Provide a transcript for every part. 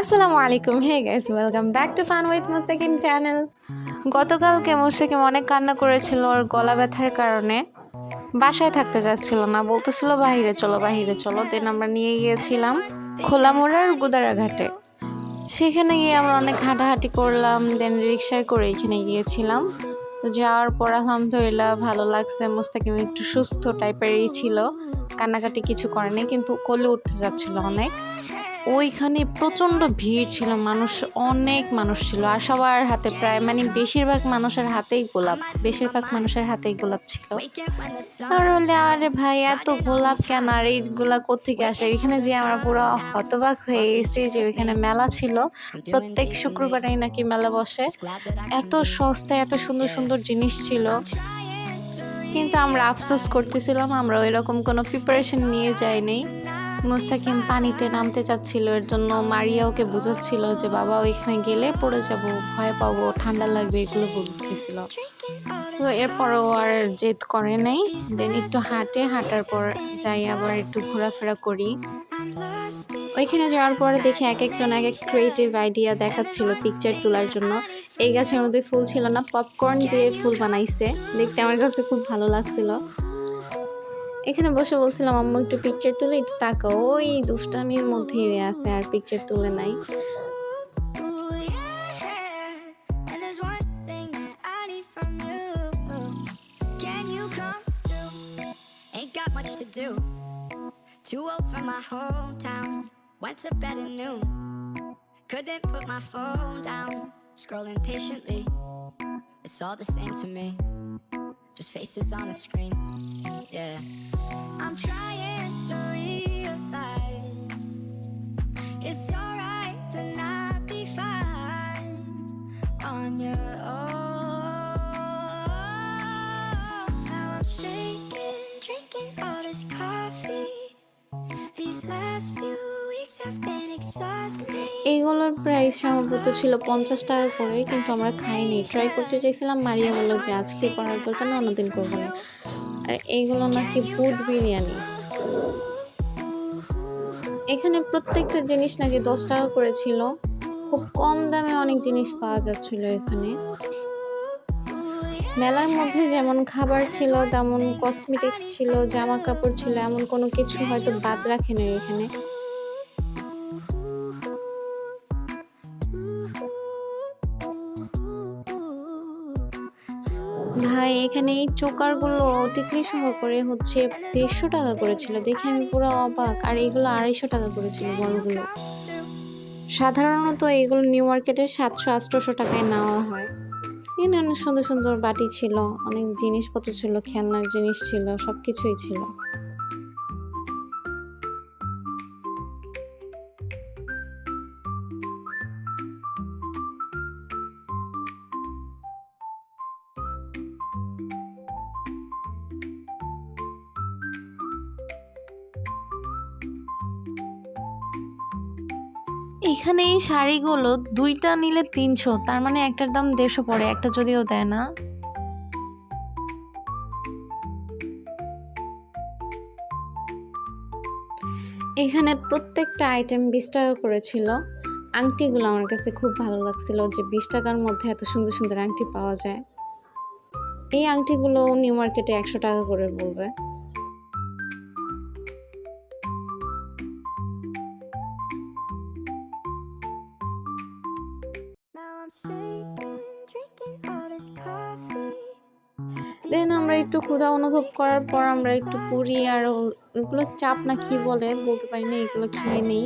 আসসালামু আলাইকুম। Hey guys welcome back to fun with Mustakim channel গতকালকে মুস্তাকিম অনেক কান্না করেছিল, ওর গলা ব্যথার কারণে। বাসায় থাকতে যাচ্ছিল না, বলতেছিল, বাহিরে চলো বাহিরে চলো। দেন আমরা নিয়ে গিয়েছিলাম খোলামোড়ার গুদারাঘাটে সেখানে গিয়ে আমরা অনেক হাঁটাহাঁটি করলাম দেন রিক্সায় করে এখানে গিয়েছিলাম। তো যাওয়ার পর আলহামদুলিল্লাহ ভালো লাগছে, মুস্তাকিম একটু সুস্থ টাইপেরই ছিল। কান্নাকাটি কিছু করেনি, কিন্তু কোলে উঠতে যাচ্ছিল অনেক। ওইখানে প্রচণ্ড ভিড় ছিল, মানুষ, অনেক মানুষ ছিল আর সবার হাতে প্রায় মানে বেশিরভাগ মানুষের হাতেই গোলাপ, বেশিরভাগ মানুষের হাতেই গোলাপ ছিল। বলে, আরে ভাই, এত গোলাপ কেন? আর এই গোলাপ কোথেকে আসে? এখানে যে আমরা পুরো হতবাক হয়ে গেছি যে ওইখানে মেলা ছিল, প্রত্যেক শুক্রবারেই নাকি মেলা বসে। এত সস্তায়, এত সুন্দর সুন্দর জিনিস ছিল। কিন্তু আমরা আফসোস করতেছিলাম, আমরা ওইরকম কোনো প্রিপারেশন নিয়ে যাইনি। মুস্তাকিম পানিতে নামতে চাচ্ছিল। এর জন্য মারিয়া ওকে বুঝাচ্ছিল যে বাবা ওইখানে গেলে পড়ে যাব, ভয় পাবো, ঠান্ডা লাগবে, এগুলো বলতেছিল। তো এরপরও আর জেদ করে নাই। দেন একটু হাঁটে, হাঁটার পর যাই আবার একটু ঘোরাফেরা করি। ওইখানে যাওয়ার পরে দেখি এক একজন, এক এক ক্রিয়েটিভ আইডিয়া দেখাচ্ছিল পিকচার তোলার জন্য। এই গাছের মধ্যে ফুল ছিল না পপকর্ন দিয়ে ফুল বানাইছে। দেখতে আমার কাছে খুব ভালো লাগছিল। এখানে বসে বলছিলাম আম্মু একটু পিকচার তুলে একটু তাকাও ওই দুষ্টামির মধ্যেই আছে আর পিকচার তুলে নাই And there's one thing that I need from you. Can you come through? Ain't got much to do. Too old for my hometown. Went to bed at noon. Couldn't put my phone down. Scrolling patiently. It's all the same to me. Just faces on a screen. Yeah. I'm trying to realize it's alright to not be fine on your own. Now I'm shaking, drinking all this coffee. These last few weeks have been এইগুলোর price সম্ভবত ছিল পঞ্চাশ টাকা করে কিন্তু আমরা খাইনি try করতে চাইছিলাম মারিয়া বলল যে আজকে করার দরকার না অন্যদিন করব না আর এইগুলো নাকি বুট বিরিয়ানি। এখানে প্রত্যেকটা জিনিস নাকি দশ টাকা করে ছিল। খুব কম দামে অনেক জিনিস পাওয়া যাচ্ছিল এখানে। মেলার মধ্যে যেমন খাবার ছিল, তেমন কসমেটিক্স ছিল, জামা কাপড় ছিল, এমন কোনো কিছু হয়তো বাদ রাখেনি এখানে। ভাই, এখানে এই চোকারগুলো টিকলি সহ করে হচ্ছে দেড়শো টাকা করেছিল। দেখে আমি পুরো অবাক। আর এগুলো আড়াইশো টাকা করেছিল বড়গুলো সাধারণত এগুলো নিউ মার্কেটে সাতশো, আটশোশো টাকায় নেওয়া হয়। এখানে অনেক সুন্দর সুন্দর বাটি ছিল, অনেক জিনিসপত্র ছিল, খেলনার জিনিস ছিল সব কিছুই ছিল। এখানে এই শাড়িগুলো দুইটা নিলে তিনশো, তার মানে একটার দাম দেড়শো পড়ে, একটা যদিও দেয় না। এখানে প্রত্যেকটা আইটেম বিশ টাকা করেছিল। আংটিগুলো আমার কাছে খুব ভালো লাগছিল যে বিশ টাকার মধ্যে এত সুন্দর সুন্দর আংটি পাওয়া যায়। এই আংটিগুলো নিউ মার্কেটে একশো টাকা করে বলবে দেন আমরা একটু ক্ষুধা অনুভব করার পর আমরা একটু পুরি আর ওগুলো চাপ না কি বলে? বলতে পারি না, এগুলো খেয়ে নেই।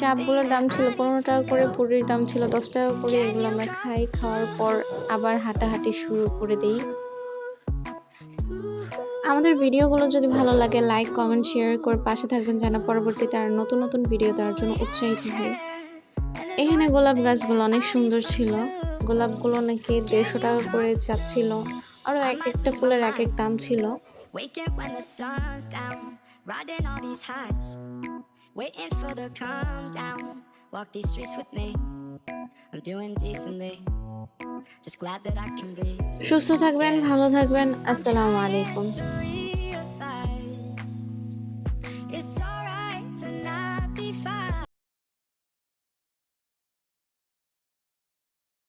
চাপগুলোর দাম ছিল পনেরো টাকা করে, পুরির দাম ছিল দশ টাকা করে, এগুলো আমরা খাই। খাওয়ার পর আবার হাঁটাহাঁটি শুরু করে দিই। আমাদের ভিডিওগুলো যদি ভালো লাগে লাইক কমেন্ট শেয়ার করে পাশে থাকবেন যেন পরবর্তীতে আর নতুন নতুন ভিডিও দেওয়ার জন্য উৎসাহিত হই। এখানে গোলাপ গাছগুলো অনেক সুন্দর ছিল। গোলাপগুলো নাকি দেড়শো টাকা করে চাচ্ছিল আরও এক একটা ফুলের এক এক দাম ছিল। সুস্থ থাকবেন ভালো থাকবেন। আসসালামু আলাইকুম।